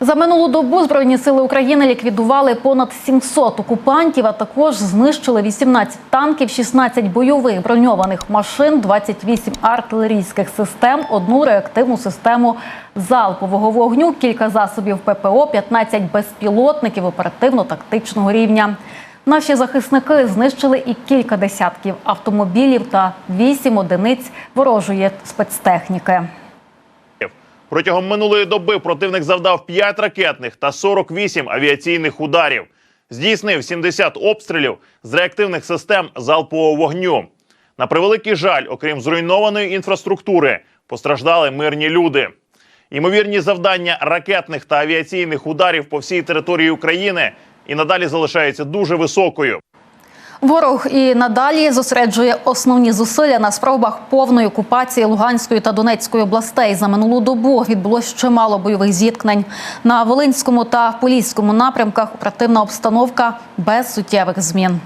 За минулу добу збройні сили України ліквідували понад 700 окупантів, а також знищили 18 танків, 16 бойових броньованих машин, 28 артилерійських систем, одну реактивну систему залпового вогню, кілька засобів ППО, 15 безпілотників оперативно-тактичного рівня. Наші захисники знищили і кілька десятків автомобілів та 8 одиниць ворожої спецтехніки. Протягом минулої доби противник завдав 5 ракетних та 48 авіаційних ударів. Здійснив 70 обстрілів з реактивних систем залпового вогню. На превеликий жаль, окрім зруйнованої інфраструктури, постраждали мирні люди. Ймовірні завдання ракетних та авіаційних ударів по всій території України і надалі залишаються дуже високою. Ворог і надалі зосереджує основні зусилля на спробах повної окупації Луганської та Донецької областей. За минулу добу відбулось чимало бойових зіткнень на Волинському та Поліському напрямках. Оперативна обстановка без суттєвих змін.